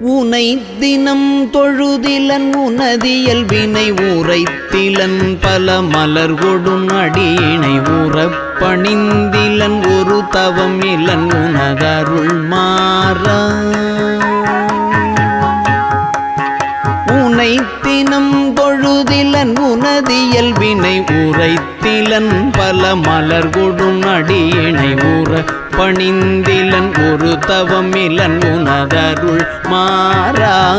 உனை தினம் தொழுதிலன் உனதியல் வினை உரைத்திலன் பல மலர் கொடும் அடியினை ஊறப்பணிந்திலன் ஒரு தவம் இலன் உனதருள் மாற. உனை தினம் தொழுதிலன் உனதியல் வினை உரைத்திலன் பல மலர் கொடும் அடியினை ஊற பணிந்திலன் ஒரு தவமிலன் உனதருள் மாறா.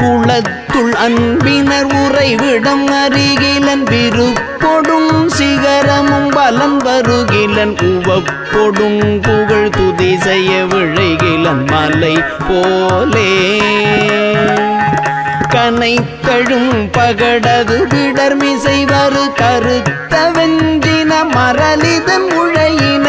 குளத்துள் அன்பினர் உறைவிடம் அருகிலன் விருப்பொடும் சிகரமும் பலம் வருகிலன் உவப்பொடும் புகழ் துதி செய்ய விழைகிலன் மலை போலே. கனைத்தழும் பகடது விடர்மிசை வரு கருத்த வெஞ்சின மரலிதன் உழையினர்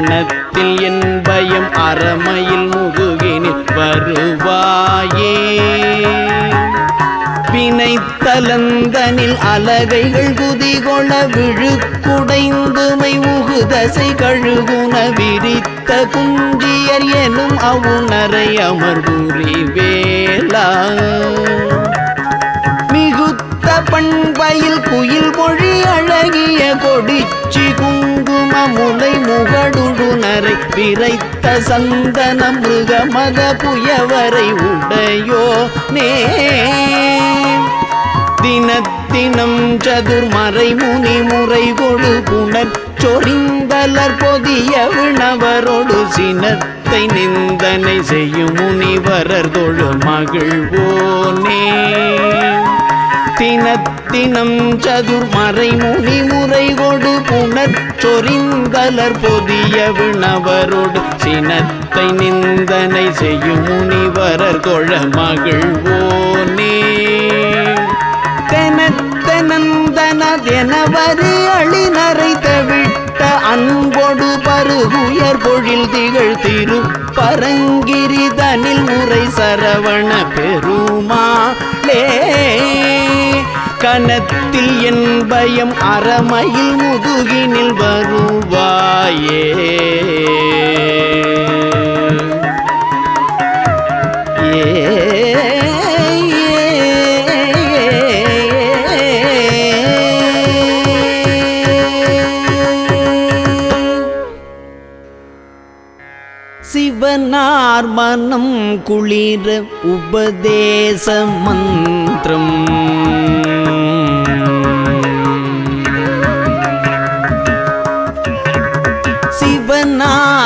மரணத்தில் என் பயம் அறமையில் முதுகினில் வருவாயே. வினைத்தலந்தனில் அலகைகள் குதிகொள விழுக்குடைந்துமை உகுதசை கழுகுன விரித்த குஞ்சியர் எனும் அவுணரை அமர்புரி வேளா மிகுத்த பண்பையில் குயில் மொழி அழகிய கொடி முலை விரைத்த சந்தன மிருக மத புயவரை உடையோ நே. தினத்தினம் சதுர்மறை முனி முறை கொடு குணர் சொறிந்தலர் பொதிய விணவரோடு சினத்தை நிந்தனை செய்யும் முனிவரர் தொழு மகிழ்வோனே தினத்தினம் சதுர்மறை முனி முறை கொடு புனர் சொரிந்தலர் பொதிய விணவரோடு சினத்தை நிந்தனை செய்யும் முனிவரர் கொழ மகிழ்வோனே. தெனத்தனந்தனதெனவரு அழினரை தவிட்ட அன்பொடு பருகுயர் பொழில் திகழ் திரு பரங்கிரிதனில் முறை சரவண பெருமாளே. கணத்தில் என் பயம் அறமையில் முதுகினில் வருவாயே சிவனார் மனம் குளிர உபதேச மந்திரம்.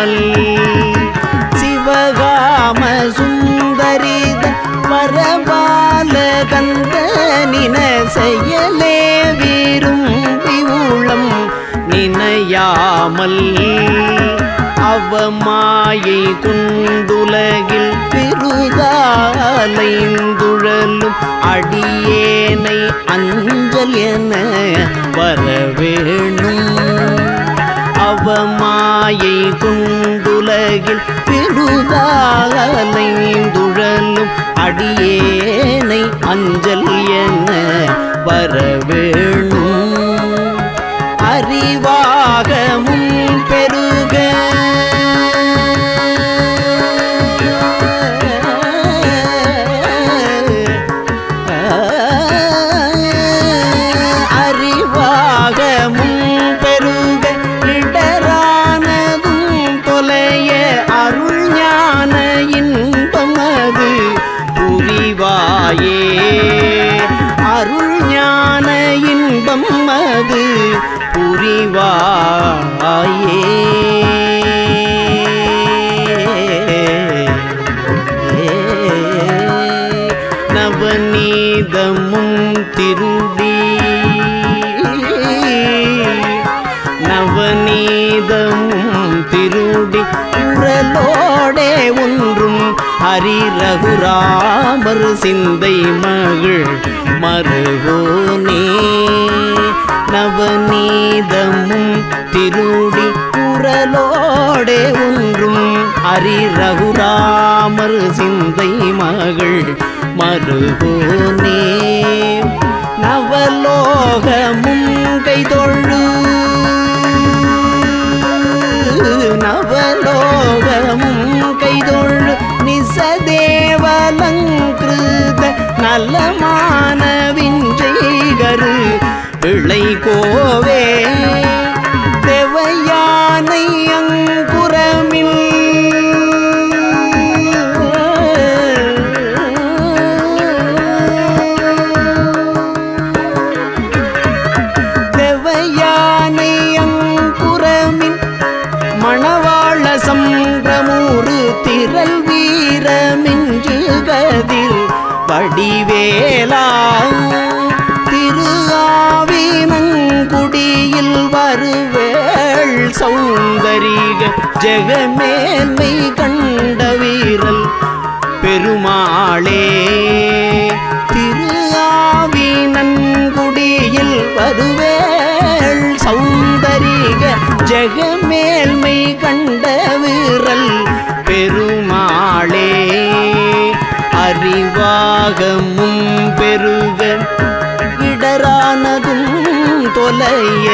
கமல் சிவகாம சுந்தரித பரபால கந்தனின செயலே விரும்பி உளம் நினையாமல். அவமாயை குண்டுலகில் பெருதாலைந்துழலும் அடியேனை அஞ்சல் என வரவேணும். அவமாயை உலகில் பெருதாலைந்துழலும் அடியேனை அஞ்சல் என வரவேணும். புரிவாயே நவநீதமும் திருடி. நவநீதமும் திருடி குரலோடே ஒன்றும் ஹரி ரகுராமர் சிந்தை மகள் மருகோ. ஹரி ரகுராமர் சிந்தை மகள் மறுபோனே நவலோக முங்கை தொழு நவலோக முங்கை தொழு நிசதேவலங்கிருத நலமான விஞ்சைகரு இளை கோவே. ஆவினங்குடியில் சௌந்தரிக ஜெகமேல்மை கண்ட விரல் பெருமாளே அறிவாகமும் பெருக இடரானதும் தொலைய.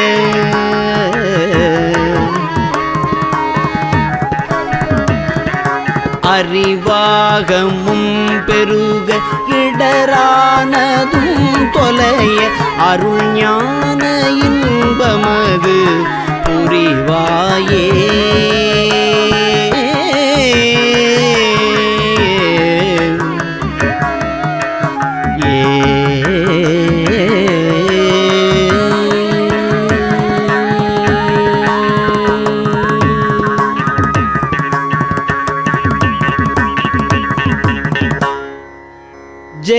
அறிவாகமும் பெருக இடரானதும் தொலைய அருள் ஞான இன்பமது புரிவாயே.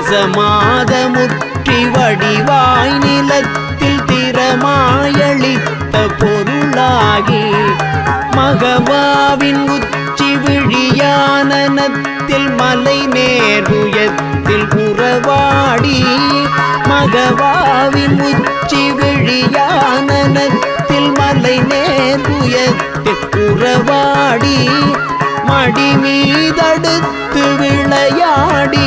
ரசமாத முற்றி வடிவாய் நிலத்தில் திறமாயளித்த பொருளாகி மகவாவின் உச்சி விழியானனத்தில் மலை நேருயத்தில் உறவாடி மகவாவின் உச்சி விழியானனத்தில் மலை நேருயத்தில் உறவாடி மடி மீதடுத்து விளையாடி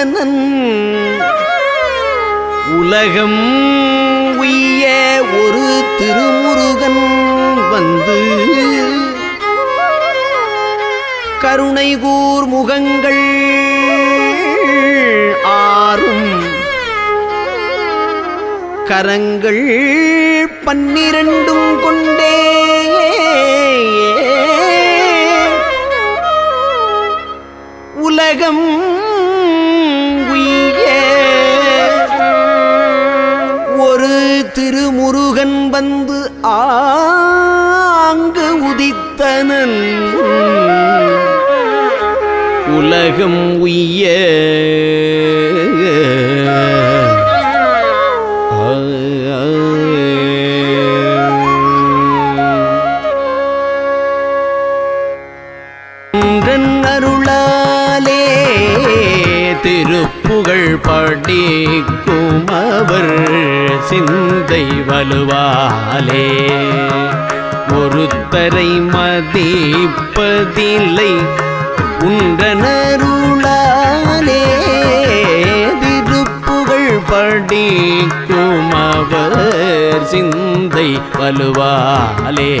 உதனன் உலகம் உய்ய ஒரு திருமுருகன் வந்து கருணை கூர் முகங்கள் ஆறும். கரங்கள் பன்னிரண்டும் கொண்டே. உலகம் வந்து ஆங்கு உதித்தனன். உலகம் உய்ய சிந்தை வலுவாலே. ஒருத்தரை மதிப்பதில்லை உன்றனருளாலே திருப்புகழ் படிக்கும் அவர் சிந்தை வலுவாலே.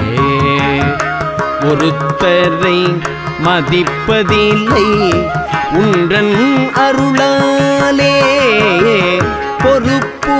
ஒருத்தரை மதிப்பதில்லை உன்றன் அருளாலே. பொறுப்பு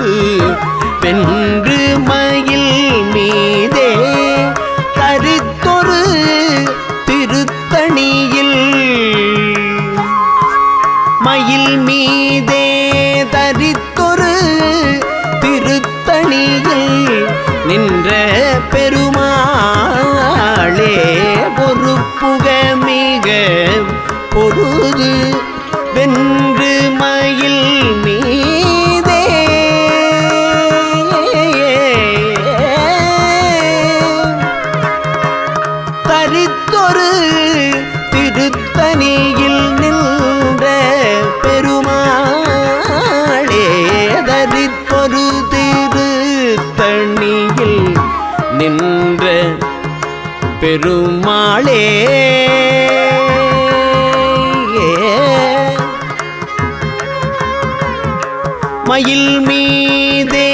பொருது வென்று மயில் மீதே கருத்தொரு திருத்தணியில். மயில் மீதே தரித்தொரு திருத்தணியில் நின்ற பெருமாளே பொறுப்புக மிக பொருது மயில் மீதே